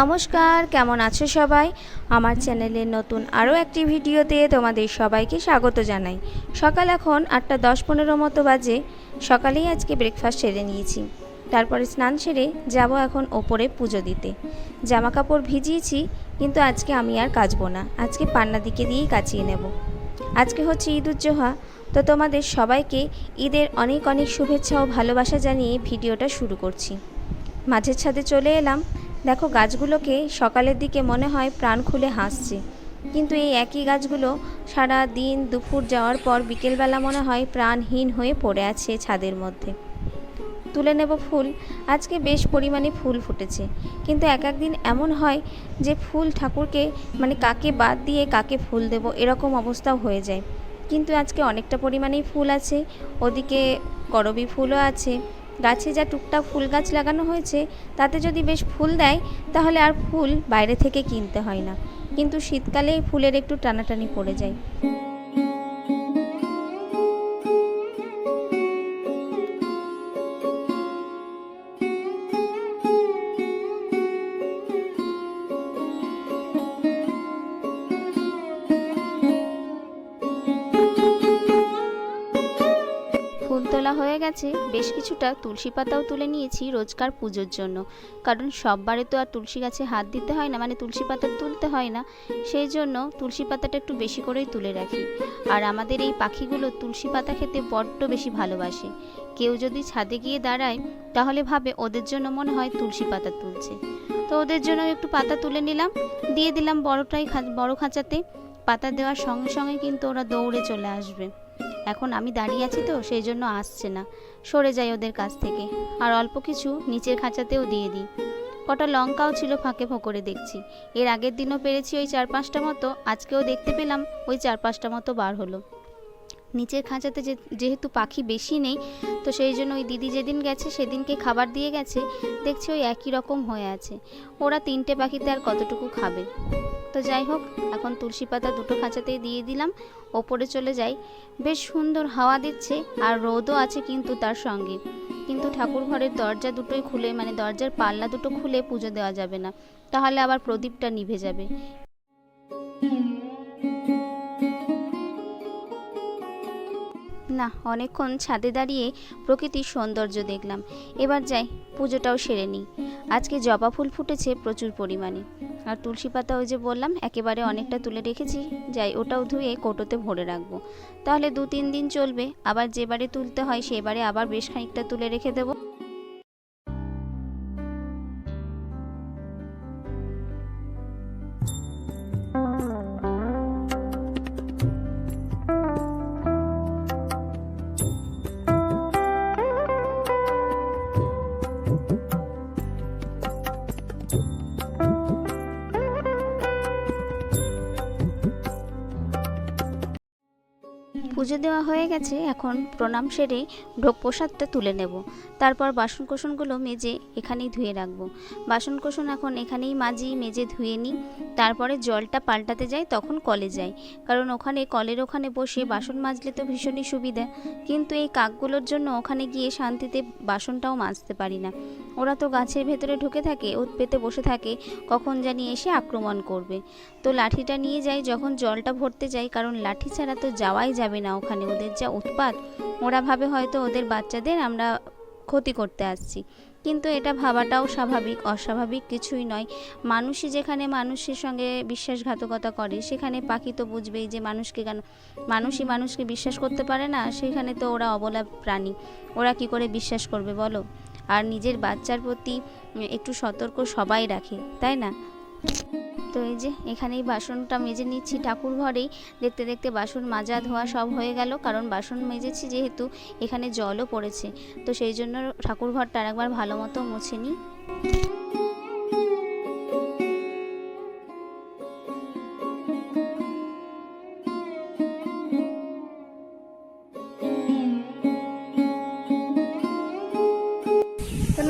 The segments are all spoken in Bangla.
নমস্কার, কেমন আছো সবাই? আমার চ্যানেলের নতুন আরও একটি ভিডিওতে তোমাদের সবাইকে স্বাগত জানাই। সকাল এখন আটটা দশ পনেরো মতো বাজে। সকালেই আজকে ব্রেকফাস্ট সেরে নিয়েছি। তারপরে স্নান সেরে যাব এখন ওপরে পুজো দিতে। জামা কাপড় ভিজিয়েছি, কিন্তু আজকে আমি আর কাচবো না। আজকে পান্না দিকে দিয়েই কাচিয়ে নেব। আজকে হচ্ছে ঈদ উজ্জোহা তো তোমাদের সবাইকে ঈদের অনেক অনেক শুভেচ্ছা ও ভালোবাসা জানিয়ে ভিডিওটা শুরু করছি। মাঝের ছাদে চলে এলাম। দেখো, গাছগুলোকে সকালের দিকে মনে হয় প্রাণ খুলে হাসছে। কিন্তু এই একই গাছগুলো সারা দিন দুপুর যাওয়ার পর বিকেলবেলা মনে হয় প্রাণহীন হয়ে পড়ে আছে ছাদের মধ্যে। তুলে নেব ফুল। আজকে বেশ পরিমাণে ফুল ফুটেছে। কিন্তু এক একদিন এমন হয় যে ফুল ঠাকুরকে মানে কাকে বাদ দিয়ে কাকে ফুল দেব, এরকম অবস্থাও হয়ে যায়। কিন্তু আজকে অনেকটা পরিমাণেই ফুল আছে। ওদিকে করবি ফুলও আছে। গাছে যা টুকটাক ফুল গাছ লাগানো হয়েছে, তাতে যদি বেশ ফুল দেয়, তাহলে আর ফুল বাইরে থেকে কিনতে হয় না। কিন্তু শীতকালে ফুলের একটু টানাটানি পড়ে যায়। গেছে। বেশ কিছুটা তুলসী পাতাও তুলে নিয়েছি রোজকার পুজোর জন্য। কারণ সববারে তো আর তুলসী গাছে হাত দিতে হয় না মানে তুলসী পাতা তুলতে হয় না। সেই জন্য তুলসী পাতাটা একটু বেশি করেই তুলে রাখি। আর আমাদের এই পাখিগুলো তুলসী পাতা খেতে বড্ড বেশি ভালোবাসে। কেউ যদি ছাদে গিয়ে দাঁড়ায়, তাহলে ভাবে ওদের জন্য মনে হয় তুলসী পাতা তুলছে। তো ওদের জন্য একটু পাতা তুলে নিলাম। দিয়ে দিলাম বড়টাই বড় খাঁচাতে। পাতা দেওয়ার সঙ্গে সঙ্গে কিন্তু ওরা দৌড়ে চলে আসবে। এখন আমি দাঁড়িয়ে আছি তো, সেই জন্য আসছে না। সরে যাই ওদের কাছ থেকে। আর অল্প কিছু নিচের খাঁচাতেও দিয়ে দিই। কটা লঙ্কাও ছিল ফাঁকে ফোঁকরে দেখছি। এর আগের দিনও পেরেছি ওই চার পাঁচটা মতো, আজকেও দেখতে পেলাম ওই চার পাঁচটা মতো বার হলো। নিচের খাঁচাতে যেহেতু পাখি বেশি নেই, তো সেই জন্য ওই দিদি যেদিন গেছে সেদিনকে খাবার দিয়ে গেছে, দেখছি ওই একই রকম হয়ে আছে। ওরা তিনটে পাখিতে আর কতটুকু খাবে? তো যাই হোক, এখন তুলসী পাতা দুটো খাঁচাতেই দিয়ে দিলাম, ওপরে চলে যাই। বেশ সুন্দর হাওয়া দিচ্ছে আর রোদও আছে কিন্তু তার সঙ্গে। কিন্তু ঠাকুর ঘরের দরজা দুটোই খুলে মানে দরজার পাল্লা দুটো খুলে পুজো দেওয়া যাবে না। তাহলে আবার প্রদীপটা নিভে যাবে। না, অনেকক্ষণ ছাদে দাঁড়িয়ে প্রকৃতির সৌন্দর্য দেখলাম। এবার যাই, পুজোটাও সেরে নিই। আজকে জবা ফুল ফুটেছে প্রচুর পরিমাণে। আর তুলসী পাতা ওই যে বললাম, একেবারে অনেকটা তুলে রেখেছি। যাই, ওটাও ধুয়ে কোটোতে ভরে রাখব। তাহলে দু তিন দিন চলবে, আবার যেবারে তুলতে হয় সেবারে আবার বেশ খানিকটা তুলে রেখে দেবো। পুজো দেওয়া হয়ে গেছে, এখন প্রণাম সেরে ঢোক প্রসাদটা তুলে নেব। তারপর বাসন কোসনগুলো মেজে এখানেই ধুয়ে রাখব। বাসন কোসন এখন এখানেই মাজি, মেজে ধুয়ে নিই। তারপরে জলটা পাল্টাতে যাই, তখন কলে যাই। কারণ ওখানে, কলের ওখানে বসে বাসন মাজলে তো ভীষণই সুবিধা। কিন্তু এই কাকগুলোর জন্য ওখানে গিয়ে শান্তিতে বাসনটাও মাজতে পারি না। ওরা তো গাছের ভেতরে ঢুকে থাকে ওত পেতে বসে থাকে, কখন জানি এসে আক্রমণ করবে। তো লাঠিটা নিয়ে যাই, যখন জলটা ভরতে যাই, কারণ লাঠি ছাড়া তো যাওয়াই যাবে না ওখানে ওদের যা উৎপাত, ওরা ভাবে হয়তো ওদের বাচ্চাদের আমরা ক্ষতি করতে আসছি। কিন্তু এটা ভাবাটাও স্বাভাবিক, অস্বাভাবিক কিছুই নয়। মানুষই যেখানে মানুষের সঙ্গে বিশ্বাসঘাতকতা করে, সেখানে পাখি তো বুঝবেই যে মানুষকে কেন, মানুষই মানুষকে বিশ্বাস করতে পারে না, সেখানে তো ওরা অবলা প্রাণী। ওরা কি করে বিশ্বাস করবে বলো? আর নিজের বাচ্চার প্রতি একটু সতর্ক সবাই রাখে, তাই না? তো এই যে এখানেই বাসনটা মেজে নিচ্ছি। ঠাকুর ঘরেই দেখতে দেখতে বাসন মাজা ধোয়া সব হয়ে গেল, কারণ বাসন মেজেছি যেহেতু এখানে জলও পড়েছে। তো সেই জন্য ঠাকুর ঘরটা আরেকবার ভালো মতো মুছে নিই।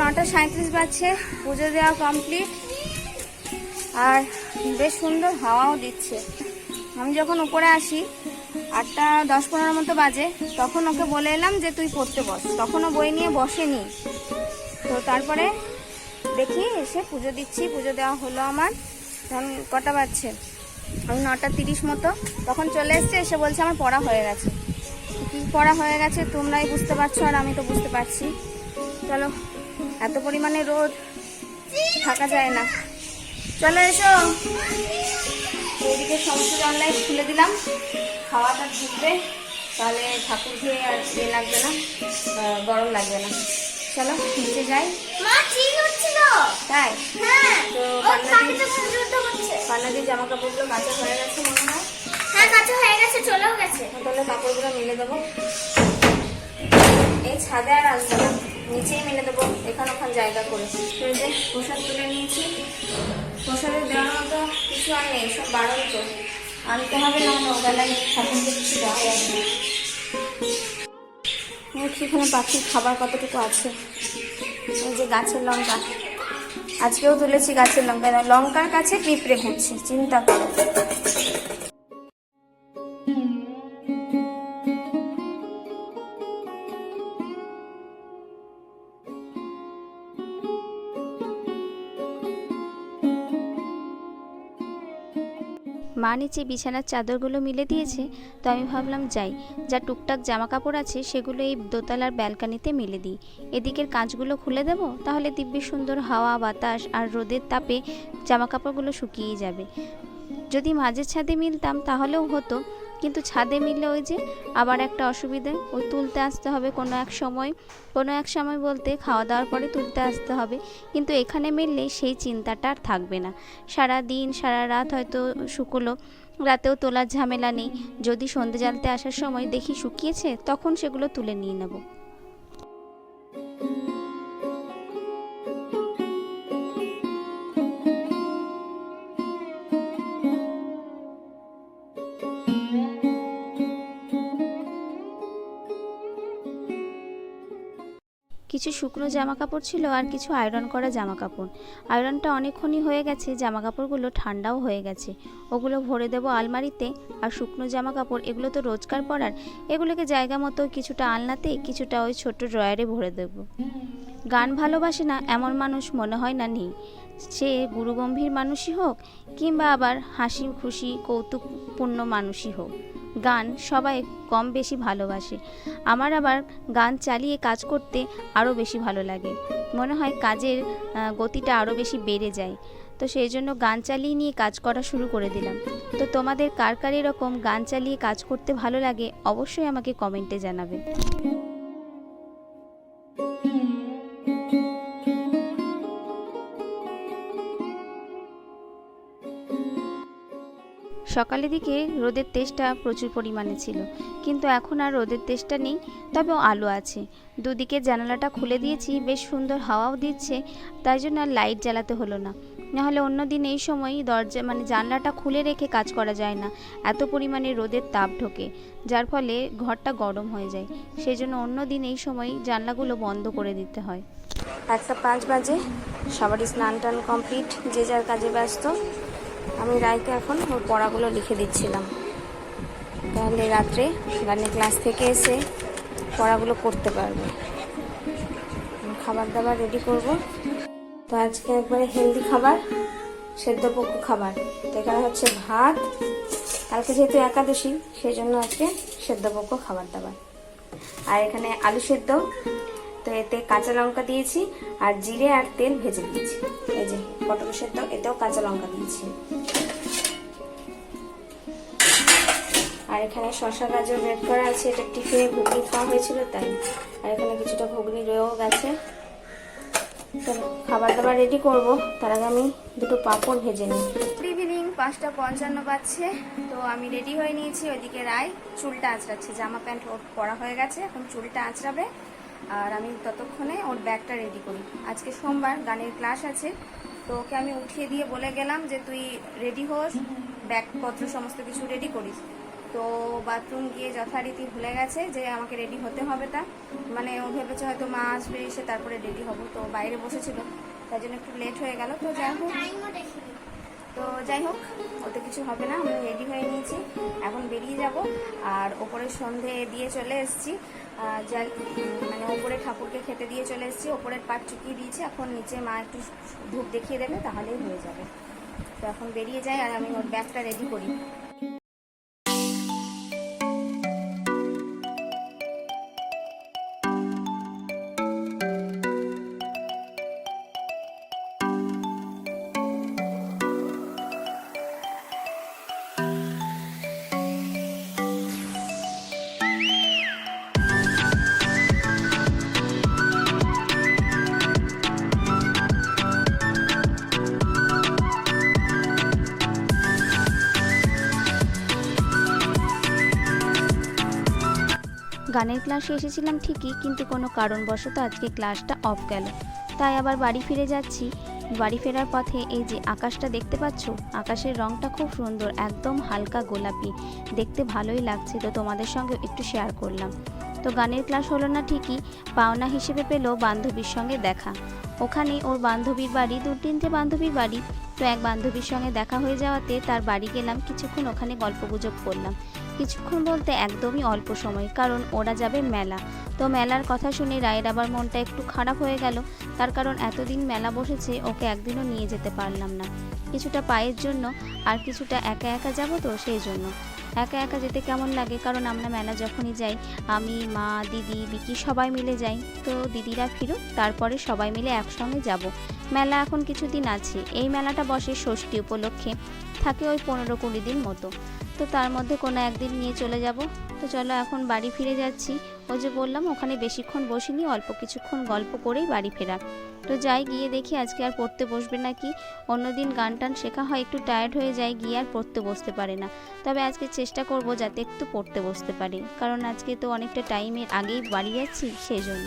নটা সাঁত্রিশ বাজছে, পুজো দেওয়া কমপ্লিট আর বেশ সুন্দর হাওয়াও দিচ্ছে। আমি যখন উপরে আসি, আটটা দশ পনেরো মতো বাজে, তখন ওকে বলে এলাম যে তুই পড়তে বস। তখনও বই নিয়ে বসেনি। তো তারপরে দেখি এসে পুজো দিচ্ছি, পুজো দেওয়া হলো আমার। তখন কটা বাজছে? আমি নটা তিরিশ মতো। তখন চলে এসছে, এসে বলছে আমার পড়া হয়ে গেছে। কি পড়া হয়ে গেছে তোমরাই বুঝতে পারছ আর আমি তো বুঝতে পারছি। চলো, এত পরিমাণে রোদ, থাকা যায় না। চলো এসো। ওইদিকে সমস্ত জানলাই খুলে দিলাম। খাওয়াটা ঢুকবে তাহলে ঠাকুর খেয়ে আর ইয়ে লাগবে না গরম লাগবে না। চলো নিচে যাই। তাই? হ্যাঁ। তো পান্নাদি জামা কাপড়গুলো কাঁচা হয়ে গেছে মনে হয়। হ্যাঁ কাঁচা হয়ে গেছে চলেও গেছে। তাহলে কাপড়গুলো মেলে দেবো। এই ছাদে আর আসব না। নিচেই মেলে দেবো। এখান ওখান জায়গা করে। প্রসাদ তুলে নিয়েছি। প্রসাদে দেওয়ার মতো কিছু আর নেই, সব বারণ তো। আনতে হবে না আমার বেলায় ঠাকুরকে কিছু দেওয়া যাবে না। এখানে পাখির খাবার কতটুকু আছে? এই যে গাছের লঙ্কা। আজকেও তুলেছি গাছের লঙ্কা। লঙ্কার কাছে পিঁপড়ে ঘুরছে চিন্তা করো। মা নিচে বিছানার চাদরগুলো মিলে দিয়েছে, তো আমি ভাবলাম যাই। যা টুকটাক জামা কাপড় আছে, সেগুলো এই দোতলার ব্যালকানিতে মিলে দিই। এদিকের কাঁচগুলো খুলে দেব, তাহলে দিব্যি সুন্দর হাওয়া, বাতাস আর রোদের তাপে জামা কাপড়গুলো শুকিয়ে যাবে। যদি মাঝের ছাদে মিলতাম, তাহলেও হতো। কিন্তু ছাদে মিললে ওই যে আবার একটা অসুবিধে ও তুলতে আসতে হবে কোনো এক সময়। কোনো এক সময় বলতে খাওয়া দাওয়ার পরে তুলতে আসতে হবে। কিন্তু এখানে মিললে সেই চিন্তাটা আর থাকবে না। সারা দিন, সারা রাত হয়তো শুকলো। রাতেও তোলার ঝামেলা নেই। যদি সন্ধে জ্বালতে আসার সময় দেখি শুকিয়েছে, তখন সেগুলো তুলে নিয়ে নেব। কিছু শুকনো জামা কাপড় ছিল আর কিছু আয়রন করা জামা কাপড় আয়রনটা অনেকক্ষণই হয়ে গেছে জামা কাপড়গুলো ঠান্ডাও হয়ে গেছে। ওগুলো ভরে দেবো আলমারিতে, আর শুকনো জামা কাপড় এগুলো তো রোজকার পরার। এগুলোকে জায়গা মতো কিছুটা আলনাতে, কিছুটা ওই ছোট্ট ড্রয়ারে ভরে দেবো। গান ভালোবাসে না, এমন মানুষ মনে হয় না নেই। সে গুরুগম্ভীর মানুষই হোক, কিংবা আবার হাসি খুশি, কৌতুকপূর্ণ মানুষই হোক। গান সবাই কম বেশি ভালোবাসে। আমার আবার গান চালিয়ে কাজ করতে আরও বেশি ভালো লাগে। মনে হয় কাজের গতিটা আরও বেশি বেড়ে যায়। তো সেই জন্য গান চালিয়ে নিয়ে কাজ করা শুরু করে দিলাম। তো তোমাদের কার কার এরকম গান চালিয়ে কাজ করতে ভালো লাগে অবশ্যই আমাকে কমেন্টে জানাবে। সকালের দিকে রোদের তেজটা প্রচুর পরিমাণে ছিল। কিন্তু এখন আর রোদের তেজটা নেই তবে আলো আছে। দুদিকে জানালাটা খুলে দিয়েছি, বেশ সুন্দর হাওয়াও দিচ্ছে, তাই জন্য আর লাইট জ্বালাতে হলো না। নাহলে অন্য দিন এই সময় দরজা মানে জানলাটা খুলে রেখে কাজ করা যায় না, এত পরিমাণে রোদের তাপ ঢোকে, যার ফলে ঘরটা গরম হয়ে যায়। সেই জন্য অন্য দিন এই সময় জানলাগুলো বন্ধ করে দিতে হয়। একটা পাঁচ বাজে, সবারই স্নান টান কমপ্লিট, যে যার কাজে ব্যস্ত। আমি রায়কে এখন ওর পড়াগুলো লিখে দিচ্ছিলাম। তাহলে রাত্রে গানের ক্লাস থেকে এসে পড়াগুলো করতে পারবে। খাবার দাবার রেডি করব। তো আজকে একবারে হেলদি খাবার সেদ্ধপক্ষ খাবার। তো এখানে হচ্ছে ভাত। কালকে যেহেতু একাদশী সেই জন্য আজকে সেদ্ধপক্ষ খাবার দাবার। আর এখানে আলু সেদ্ধ তো এতে কাঁচা লঙ্কা দিয়েছি আর জিরে আর তেল ভেজে দিয়েছি এই যে, পটল সেদ্ধ, এতেও কাঁচা লঙ্কা দিয়েছি। আর এখানে শশা গাজর বের করা আছে, এটা টিফিনে ঘুগনি খাওয়া হয়েছিল তাই। আর এখানে কিছুটা ঘুগনি রয়েও গেছে। খাবার দাবার রেডি করব, তার আগে আমি দুটো পাঁপড় ভেজে নিই। ইভিনিং পাঁচটা পঞ্চান্ন বাজছে, তো আমি রেডি হয়ে নিয়েছি। ওইদিকে রায় চুলটা আঁচড়াচ্ছে, জামা প্যান্ট পরা হয়ে গেছে, এখন চুলটা আঁচড়াবে। আর আমি ততক্ষণে ওর ব্যাগটা রেডি করি। আজকে সোমবার গানের ক্লাস আছে, তো ওকে আমি উঠিয়ে দিয়ে বলে গেলাম যে তুই রেডি হোস, ব্যাগপত্র সমস্ত কিছু রেডি করিস। তো বাথরুম গিয়ে যথারীতি ভুলে গেছে যে আমাকে রেডি হতে হবে তা। মানে ও ভেবেছে হয়তো মা আসবে, এসে তারপরে রেডি হব, তো বাইরে বসেছিল। তাই জন্য একটু লেট হয়ে গেল। তো যাই হোক। তো যাই হোক ওতে কিছু হবে না আমি রেডি হয়ে নিয়েছি। এখন বেরিয়ে যাব, আর ওপরে সন্ধে দিয়ে চলে এসেছি। যাই মানে ওপরে ঠাকুরকে খেতে দিয়ে চলে এসেছি। ওপরের পাট চুকিয়ে দিয়েছি, এখন নিচে মা একটু ধূপ দেখিয়ে দেবে, তাহলেই হয়ে যাবে। তো এখন বেরিয়ে যাই, আর আমি ওর ব্যাগটা রেডি করি। গানের ক্লাসে এসেছিলাম ঠিকই, কিন্তু কোনো কারণবশত আজকে ক্লাসটা অফ গেল। তাই আবার বাড়ি ফিরে যাচ্ছি। বাড়ি ফেরার পথে এই যে আকাশটা দেখতে পাচ্ছ, আকাশের রংটা খুব সুন্দর, একদম হালকা গোলাপি। দেখতে ভালোই লাগছে, তো তোমাদের সঙ্গে একটু শেয়ার করলাম। তো গানের ক্লাস হলো না ঠিকই, পাওনা হিসেবে পেল বান্ধবীর সঙ্গে দেখা। ওখানে ওর বান্ধবীর বাড়ি দু তিনটে বান্ধবীর বাড়ি, তো এক বান্ধবীর সঙ্গে দেখা হয়ে যাওয়াতে তার বাড়ি গেলাম, কিছুক্ষণ ওখানে গল্পগুজব করলাম। কিছুক্ষণ বলতে একদমই অল্প সময়, কারণ ওরা যাবে মেলা। তো মেলার কথা শুনে রায়ের আবার মনটা একটু খারাপ হয়ে গেল, তার কারণ এতদিন মেলা বসেছে, ওকে একদিনও নিয়ে যেতে পারলাম না। কিছুটা পায়ের জন্য, আর কিছুটা একা একা যাব তো সেই জন্য। একা একা যেতে কেমন লাগে? কারণ আমরা মেলা যখনই যাই, আমি, মা, দিদি, বিকি সবাই মিলে যাই। তো দিদিরা ফিরুক, তারপরে সবাই মিলে একসঙ্গে যাব। মেলা এখন কিছুদিন আছে। এই মেলাটা বসে ষষ্ঠী উপলক্ষে থাকে ওই পনেরো কুড়ি দিন মতো। তো তার মধ্যে কোনো একদিন নিয়ে চলে যাব। তো চলো এখন বাড়ি ফিরে যাচ্ছি। ওই যে বললাম, ওখানে বেশিক্ষণ বসিনি, অল্প কিছুক্ষণ গল্প করেই বাড়ি ফেরা। তো যাই, গিয়ে দেখি আজকে আর পড়তে বসবে নাকি অন্যদিন গান টান শেখা হয়, একটু টায়ার্ড হয়ে যায় গিয়ে আর পড়তে বসতে পারে না। তবে আজকে চেষ্টা করব যাতে একটু পড়তে বসতে পারে। কারণ আজকে তো অনেকটা টাইমের আগেই বাড়ি যাচ্ছি, সেই জন্য।